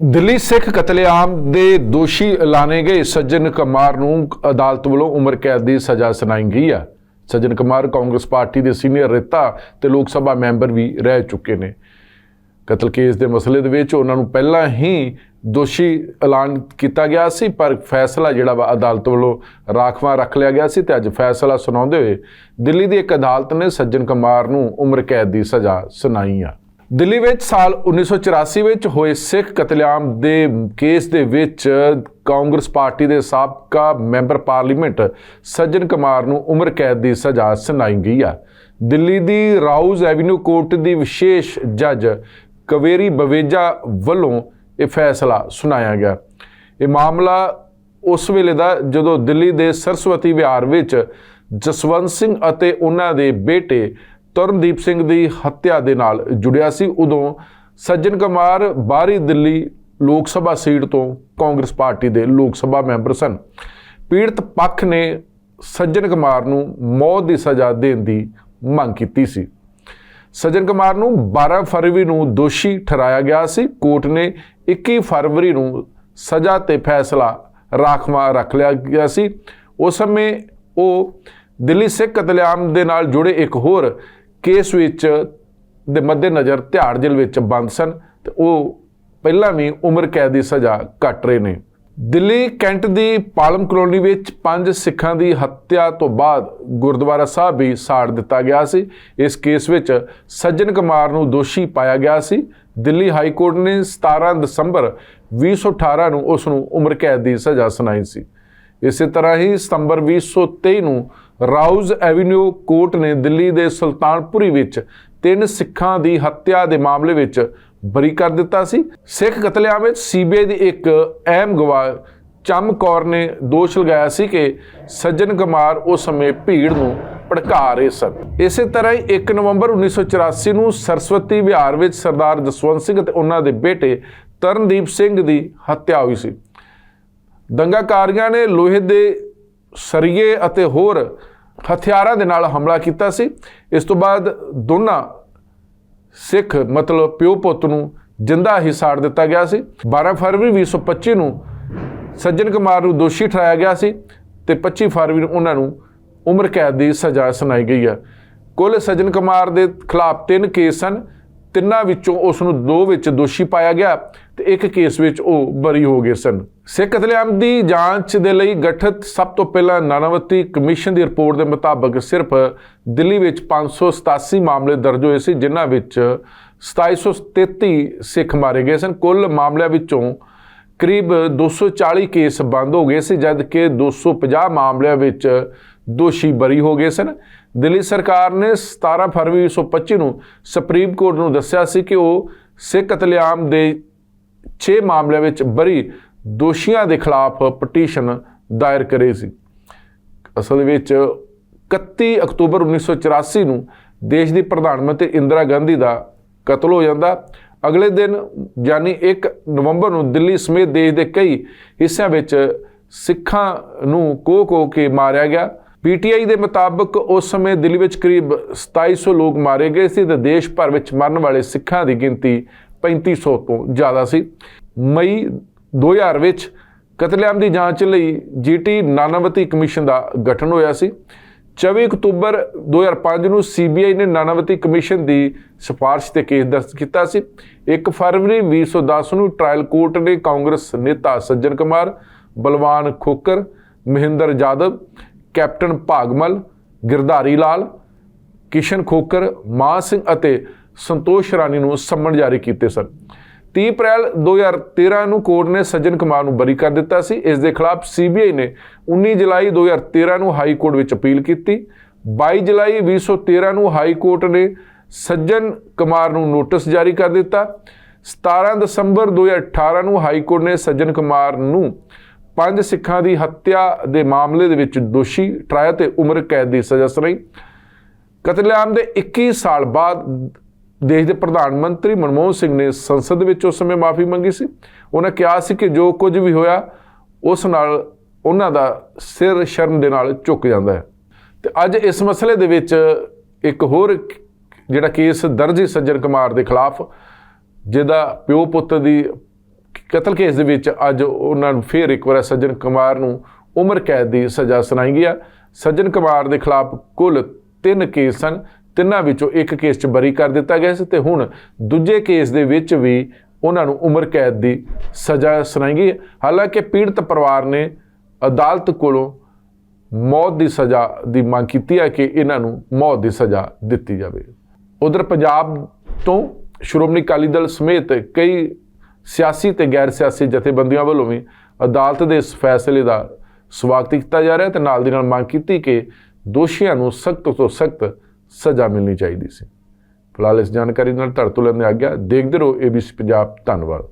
ਦਿੱਲੀ ਸਿੱਖ ਕਤਲੇਆਮ ਦੇ ਦੋਸ਼ੀ ਐਲਾਨੇ ਗਏ। ਸੱਜਣ ਕੁਮਾਰ ਨੂੰ ਅਦਾਲਤ ਵੱਲੋਂ ਉਮਰ ਕੈਦ ਦੀ ਸਜ਼ਾ ਸੁਣਾਈ ਗਈ ਆ। ਸੱਜਣ ਕੁਮਾਰ ਕਾਂਗਰਸ ਪਾਰਟੀ ਦੇ ਸੀਨੀਅਰ ਰੇਤਾ ਤੇ ਲੋਕ ਸਭਾ ਮੈਂਬਰ ਵੀ ਰਹਿ ਚੁੱਕੇ ਨੇ। ਕਤਲ ਕੇਸ ਦੇ ਮਸਲੇ ਦੇ ਵਿੱਚ ਉਹਨਾਂ ਨੂੰ ਪਹਿਲਾਂ ਹੀ ਦੋਸ਼ੀ ਐਲਾਨ ਕੀਤਾ ਗਿਆ ਸੀ, ਪਰ ਫੈਸਲਾ ਜਿਹੜਾ ਵਾ ਅਦਾਲਤ ਵੱਲੋਂ ਰਾਖਵਾਂ ਰੱਖ ਲਿਆ ਗਿਆ ਸੀ ਤੇ ਅੱਜ ਫੈਸਲਾ ਸੁਣਾਉਂਦੇ ਹੋਏ ਦਿੱਲੀ ਦੀ ਇੱਕ ਅਦਾਲਤ ਨੇ ਸੱਜਣ ਕੁਮਾਰ ਨੂੰ ਉਮਰ ਕੈਦ ਦੀ ਸਜ਼ਾ ਸੁਣਾਈ ਆ। ਦਿੱਲੀ ਵਿੱਚ ਸਾਲ 1984 ਵਿੱਚ ਹੋਏ ਸਿੱਖ ਕਤਲੇਆਮ ਦੇ ਕੇਸ ਦੇ ਵਿੱਚ ਕਾਂਗਰਸ ਪਾਰਟੀ ਦੇ ਸਾਬਕਾ ਮੈਂਬਰ ਪਾਰਲੀਮੈਂਟ ਸੱਜਣ ਕੁਮਾਰ ਨੂੰ ਉਮਰ ਕੈਦ ਦੀ ਸਜ਼ਾ ਸੁਣਾਈ ਗਈ ਆ। ਦਿੱਲੀ ਦੀ ਰਾਉਜ਼ ਐਵਨਿਊ ਕੋਰਟ ਦੀ ਵਿਸ਼ੇਸ਼ ਜੱਜ ਕਵੇਰੀ ਬਵੇਜਾ ਵੱਲੋਂ ਇਹ ਫੈਸਲਾ ਸੁਣਾਇਆ ਗਿਆ। ਇਹ ਮਾਮਲਾ ਉਸ ਵੇਲੇ ਦਾ ਜਦੋਂ ਦਿੱਲੀ ਦੇ ਸਰਸਵਤੀ ਵਿਹਾਰ ਵਿੱਚ ਜਸਵੰਤ ਸਿੰਘ ਅਤੇ ਉਹਨਾਂ ਦੇ ਬੇਟੇ ਤਰਨਦੀਪ ਸਿੰਘ ਦੀ ਹੱਤਿਆ ਦੇ ਨਾਲ ਜੁੜਿਆ ਸੀ। ਉਦੋਂ ਸੱਜਣ ਕੁਮਾਰ ਬਾਹਰੀ ਦਿੱਲੀ ਲੋਕ ਸਭਾ ਸੀਟ ਤੋਂ ਕਾਂਗਰਸ ਪਾਰਟੀ ਦੇ ਲੋਕ ਸਭਾ ਮੈਂਬਰ ਸਨ। ਪੀੜਤ ਪੱਖ ਨੇ ਸੱਜਣ ਕੁਮਾਰ ਨੂੰ ਮੌਤ ਦੀ ਸਜ਼ਾ ਦੇਣ ਦੀ ਮੰਗ ਕੀਤੀ ਸੀ। ਸੱਜਣ ਕੁਮਾਰ ਨੂੰ 12 ਫਰਵਰੀ ਨੂੰ ਦੋਸ਼ੀ ਠਹਿਰਾਇਆ ਗਿਆ ਸੀ। ਕੋਰਟ ਨੇ 21 ਫਰਵਰੀ ਨੂੰ ਸਜ਼ਾ ਤੇ ਫੈਸਲਾ ਰਾਖਵਾ ਰੱਖ ਲਿਆ ਗਿਆ ਸੀ। ਉਸ ਸਮੇਂ ਉਹ ਦਿੱਲੀ ਸਿੱਖ ਕਤਲੇਆਮ ਦੇ ਨਾਲ ਜੁੜੇ ਇੱਕ ਹੋਰ ਕੇਸ ਵਿੱਚ ਦੇ ਮੱਦੇਨਜ਼ਰ ਤਿਹਾੜ ਜੇਲ੍ਹ ਵਿੱਚ ਬੰਦ ਸਨ ਤੇ ਉਹ ਪਹਿਲਾਂ ਵੀ ਉਮਰ ਕੈਦ ਦੀ ਸਜ਼ਾ ਕੱਟ ਰਹੇ ਨੇ। ਦਿੱਲੀ ਕੈਂਟ ਦੀ ਪਾਲਮ ਕਲੋਨੀ ਵਿੱਚ ਪੰਜ ਸਿੱਖਾਂ ਦੀ ਹੱਤਿਆ ਤੋਂ ਬਾਅਦ ਗੁਰਦੁਆਰਾ ਸਾਹਿਬ ਵੀ ਸਾੜ ਦਿੱਤਾ ਗਿਆ ਸੀ। ਇਸ ਕੇਸ ਵਿੱਚ ਸੱਜਣ ਕੁਮਾਰ ਨੂੰ ਦੋਸ਼ੀ ਪਾਇਆ ਗਿਆ ਸੀ। ਦਿੱਲੀ ਹਾਈ ਕੋਰਟ ਨੇ 17 ਦਸੰਬਰ 2018 ਨੂੰ ਉਸ ਨੂੰ ਉਮਰ ਕੈਦ ਦੀ ਸਜ਼ਾ ਸੁਣਾਈ ਸੀ। ਇਸੇ ਤਰ੍ਹਾਂ ਹੀ ਸਤੰਬਰ 2023 ਨੂੰ ਰਾਉਜ਼ ਐਵਨਿਊ ਕੋਰਟ ਨੇ ਦਿੱਲੀ ਦੇ ਸੁਲਤਾਨਪੁਰੀ ਵਿੱਚ ਤਿੰਨ ਸਿੱਖਾਂ ਦੀ ਹੱਤਿਆ ਦੇ ਮਾਮਲੇ ਵਿੱਚ ਬਰੀ ਕਰ ਦਿੱਤਾ ਸੀ। ਸਿੱਖ ਕਤਲੇਆਮ ਵਿੱਚ ਸੀਬੀਆਈ ਦੀ ਇੱਕ ਅਹਿਮ ਗਵਾਹ ਚੰਮ ਕੌਰ ਨੇ ਦੋਸ਼ ਲਗਾਇਆ ਸੀ ਕਿ ਸੱਜਣ ਕੁਮਾਰ ਉਸ ਸਮੇਂ ਭੀੜ ਨੂੰ ਭੜਕਾ ਰਹੇ ਸਨ। ਇਸੇ ਤਰ੍ਹਾਂ ਹੀ 1 ਨਵੰਬਰ 1984 ਨੂੰ ਸਰਸਵਤੀ ਵਿਹਾਰ ਵਿੱਚ ਸਰਦਾਰ ਜਸਵੰਤ ਸਿੰਘ ਅਤੇ ਉਹਨਾਂ ਦੇ ਬੇਟੇ ਤਰਨਦੀਪ ਸਿੰਘ ਦੀ ਹੱਤਿਆ ਹੋਈ ਸੀ। ਦੰਗਾਕਾਰੀਆਂ ਨੇ ਲੋਹੇ ਦੇ ਸਰੀਏ ਅਤੇ ਹੋਰ ਹਥਿਆਰਾਂ ਦੇ ਨਾਲ ਹਮਲਾ ਕੀਤਾ ਸੀ। ਇਸ ਤੋਂ ਬਾਅਦ ਦੋਨਾਂ ਸਿੱਖ, ਮਤਲਬ ਪਿਓ ਪੁੱਤ ਨੂੰ ਜਿੰਦਾ ਹੀ ਸਾੜ ਦਿੱਤਾ ਗਿਆ ਸੀ। 12 ਫਰਵਰੀ 2025 ਨੂੰ ਸੱਜਣ ਕੁਮਾਰ ਨੂੰ ਦੋਸ਼ੀ ਠਹਿਰਾਇਆ ਗਿਆ ਸੀ ਤੇ 25 ਫਰਵਰੀ ਨੂੰ ਉਹਨਾਂ ਨੂੰ ਉਮਰ ਕੈਦ ਦੀ ਸਜ਼ਾ ਸੁਣਾਈ ਗਈ ਹੈ। ਕੁੱਲ ਸੱਜਣ ਕੁਮਾਰ ਦੇ ਖਿਲਾਫ ਤਿੰਨ ਕੇਸ ਸਨ। ਤਿੰਨਾਂ ਵਿੱਚੋਂ ਉਸ ਨੂੰ ਦੋ ਵਿੱਚ ਦੋਸ਼ੀ ਪਾਇਆ ਗਿਆ ਤੇ ਇੱਕ ਕੇਸ ਵਿੱਚ ਉਹ ਬਰੀ ਹੋ ਗਏ ਸਨ। ਸਿੱਖ ਕਤਲੇਆਮ ਦੀ ਜਾਂਚ ਦੇ ਲਈ ਗਠਿਤ ਸਭ ਤੋਂ ਪਹਿਲਾਂ ਨਾਨਾਵਤੀ ਕਮਿਸ਼ਨ ਦੀ ਰਿਪੋਰਟ ਦੇ ਮੁਤਾਬਕ ਸਿਰਫ ਦਿੱਲੀ ਵਿੱਚ 587 ਮਾਮਲੇ ਦਰਜ ਹੋਏ ਸੀ, ਜਿਨ੍ਹਾਂ ਵਿੱਚ 2733 ਸਿੱਖ ਮਾਰੇ ਗਏ ਸਨ। ਕੁੱਲ ਮਾਮਲਿਆਂ ਵਿੱਚੋਂ ਕਰੀਬ 240 ਕੇਸ ਬੰਦ ਹੋ ਗਏ ਸੀ ਜਦ ਕਿ 250 ਮਾਮਲਿਆਂ ਵਿੱਚ ਦੋਸ਼ੀ ਬਰੀ ਹੋ ਗਏ ਸਨ। ਦਿੱਲੀ ਸਰਕਾਰ ਨੇ 17 ਫਰਵਰੀ 2025 ਨੂੰ ਸੁਪਰੀਮ ਕੋਰਟ ਨੂੰ ਦੱਸਿਆ ਸੀ ਕਿ ਉਹ ਸਿੱਖ ਕਤਲੇਆਮ ਦੇ 6 ਮਾਮਲਿਆਂ ਵਿੱਚ ਬਰੀ ਦੋਸ਼ੀਆਂ ਦੇ ਖਿਲਾਫ ਪਟੀਸ਼ਨ ਦਾਇਰ ਕਰੇ ਸੀ। ਅਸਲ ਵਿੱਚ 31 ਅਕਤੂਬਰ 1984 ਨੂੰ ਦੇਸ਼ ਦੀ ਪ੍ਰਧਾਨ ਮੰਤਰੀ ਇੰਦਰਾ ਗਾਂਧੀ ਦਾ ਕਤਲ ਹੋ ਜਾਂਦਾ। ਅਗਲੇ ਦਿਨ ਯਾਨੀ 1 ਨਵੰਬਰ ਨੂੰ ਦਿੱਲੀ ਸਮੇਤ ਦੇਸ਼ ਦੇ ਕਈ ਹਿੱਸਿਆਂ ਵਿੱਚ ਸਿੱਖਾਂ ਨੂੰ ਕੋਹ ਕੋਹ ਕੇ ਮਾਰਿਆ ਗਿਆ। ਪੀਟੀਆਈ ਦੇ ਮੁਤਾਬਕ ਉਸ ਸਮੇਂ ਦਿੱਲੀ ਵਿੱਚ ਕਰੀਬ 2700 ਲੋਕ ਮਾਰੇ ਗਏ ਸੀ ਤੇ ਦੇਸ਼ ਭਰ ਵਿੱਚ ਮਰਨ ਵਾਲੇ ਸਿੱਖਾਂ ਦੀ ਗਿਣਤੀ 3500 ਤੋਂ ਜ਼ਿਆਦਾ ਸੀ। ਮਈ 2000 ਵਿੱਚ ਕਤਲੇਆਮ ਦੀ ਜਾਂਚ ਲਈ ਜੀਟੀ ਨਾਨਾਵਤੀ ਕਮਿਸ਼ਨ ਦਾ ਗਠਨ ਹੋਇਆ ਸੀ। 24 ਅਕਤੂਬਰ 2005 ਨੂੰ ਸੀਬੀਆਈ ਨੇ ਨਾਨਾਵਤੀ ਕਮਿਸ਼ਨ ਦੀ ਸਿਫਾਰਿਸ਼ ਤੇ ਕੇਸ ਦਰਜ ਕੀਤਾ ਸੀ। 1 ਫਰਵਰੀ 2010 ਨੂੰ ਟ੍ਰਾਇਲ ਕੋਰਟ ਨੇ ਕਾਂਗਰਸ ਨੇਤਾ ਸੱਜਣ ਕੁਮਾਰ, ਬਲਵਾਨ ਖੋਕਰ ਮਹਿੰਦਰ ਜਾਦਵ, ਕੈਪਟਨ ਭਾਗਮਲ, ਗਿਰਧਾਰੀ ਲਾਲ, ਕਿਸ਼ਨ ਖੋਕਰ ਮਾਨ ਸਿੰਘ ਅਤੇ ਸੰਤੋਸ਼ ਰਾਣੀ ਨੂੰ ਸੰਮਨ ਜਾਰੀ ਕੀਤੇ ਸਨ। 30 ਅਪ੍ਰੈਲ 2013 ਨੂੰ ਕੋਰਟ ਨੇ ਸੱਜਣ ਕੁਮਾਰ ਨੂੰ ਬਰੀ ਕਰ ਦਿੱਤਾ ਸੀ। ਇਸ ਦੇ ਖਿਲਾਫ ਸੀਬੀਆਈ ਨੇ 19 ਜੁਲਾਈ 2013 ਨੂੰ ਹਾਈ ਕੋਰਟ ਵਿੱਚ ਅਪੀਲ ਕੀਤੀ। 22 ਜੁਲਾਈ 2013 ਨੂੰ ਹਾਈ ਕੋਰਟ ਨੇ ਸੱਜਣ ਕੁਮਾਰ ਨੂੰ ਨੋਟਿਸ ਜਾਰੀ ਕਰ ਦਿੱਤਾ। 17 ਦਸੰਬਰ 2018 ਨੂੰ ਹਾਈ ਕੋਰਟ ਨੇ ਸੱਜਣ ਕੁਮਾਰ ਨੂੰ ਪੰਜ ਸਿੱਖਾਂ ਦੀ ਹੱਤਿਆ ਦੇ ਮਾਮਲੇ ਦੇ ਵਿੱਚ ਦੋਸ਼ੀ ਟਰਾਇਆ ਤੇ ਉਮਰ ਕੈਦ ਦੀ ਸਜ਼ਾ ਸੁਣਾਈ। ਕਤਲੇਆਮ ਦੇ 21 ਸਾਲ ਬਾਅਦ ਦੇਸ਼ ਦੇ ਪ੍ਰਧਾਨ ਮੰਤਰੀ ਮਨਮੋਹਨ ਸਿੰਘ ਨੇ ਸੰਸਦ ਵਿੱਚ ਉਸ ਸਮੇਂ ਮਾਫੀ ਮੰਗੀ ਸੀ। ਉਹਨਾਂ ਕਿਹਾ ਸੀ ਕਿ ਜੋ ਕੁਝ ਵੀ ਹੋਇਆ, ਉਸ ਨਾਲ ਉਹਨਾਂ ਦਾ ਸਿਰ ਸ਼ਰਮ ਦੇ ਨਾਲ ਝੁਕ ਜਾਂਦਾ ਹੈ। ਤੇ ਅੱਜ ਇਸ ਮਸਲੇ ਦੇ ਵਿੱਚ ਇੱਕ ਹੋਰ ਜਿਹੜਾ ਕੇਸ ਦਰਜ ਸੀ ਸੱਜਣ ਕੁਮਾਰ ਦੇ ਖਿਲਾਫ, ਜਿਹਦਾ ਪਿਓ ਪੁੱਤ ਦੀ ਕਤਲ ਕੇਸ ਦੇ ਵਿੱਚ ਅੱਜ ਉਹਨਾਂ ਨੂੰ ਫਿਰ ਇੱਕ ਵਾਰ ਸੱਜਣ ਕੁਮਾਰ ਨੂੰ ਉਮਰ ਕੈਦ ਦੀ ਸਜ਼ਾ ਸੁਣਾਈ ਗਈ ਆ। ਸੱਜਣ ਕੁਮਾਰ ਦੇ ਖਿਲਾਫ ਕੁੱਲ ਤਿੰਨ ਕੇਸ ਸਨ। ਤਿੰਨਾਂ ਵਿੱਚੋਂ ਇੱਕ ਕੇਸ 'ਚ ਬਰੀ ਕਰ ਦਿੱਤਾ ਗਿਆ ਸੀ ਤੇ ਹੁਣ ਦੂਜੇ ਕੇਸ ਦੇ ਵਿੱਚ ਵੀ ਉਹਨਾਂ ਨੂੰ ਉਮਰ ਕੈਦ ਦੀ ਸਜ਼ਾ ਸੁਣਾਈ ਗਈ ਹਾਲਾਂਕਿ ਪੀੜਤ ਪਰਿਵਾਰ ਨੇ ਅਦਾਲਤ ਕੋਲੋਂ ਮੌਤ ਦੀ ਸਜ਼ਾ ਦੀ ਮੰਗ ਕੀਤੀ ਹੈ ਕਿ ਇਹਨਾਂ ਨੂੰ ਮੌਤ ਦੀ ਸਜ਼ਾ ਦਿੱਤੀ ਜਾਵੇ। ਉਧਰ ਪੰਜਾਬ ਤੋਂ ਸ਼੍ਰੋਮਣੀ ਅਕਾਲੀ ਦਲ ਸਮੇਤ ਕਈ ਸਿਆਸੀ ਤੇ ਗੈਰ ਸਿਆਸੀ ਜਥੇਬੰਦੀਆਂ ਵੱਲੋਂ ਵੀ ਅਦਾਲਤ ਦੇ ਇਸ ਫੈਸਲੇ ਦਾ ਸਵਾਗਤ ਕੀਤਾ ਜਾ ਰਿਹਾ ਤੇ ਨਾਲ ਦੀ ਨਾਲ ਮੰਗ ਕੀਤੀ ਕਿ ਦੋਸ਼ੀਆਂ ਨੂੰ ਸਖਤ ਤੋਂ ਸਖਤ ਸਜ਼ਾ ਮਿਲਣੀ ਚਾਹੀਦੀ ਸੀ। ਫਿਲਹਾਲ ਇਸ ਜਾਣਕਾਰੀ ਨਾਲ ਧੜ ਤੋਂ ਲੈਂਦੇ ਆ ਗਿਆ ਦੇਖਦੇ ਰਹੋ ABC ਪੰਜਾਬ ਧੰਨਵਾਦ।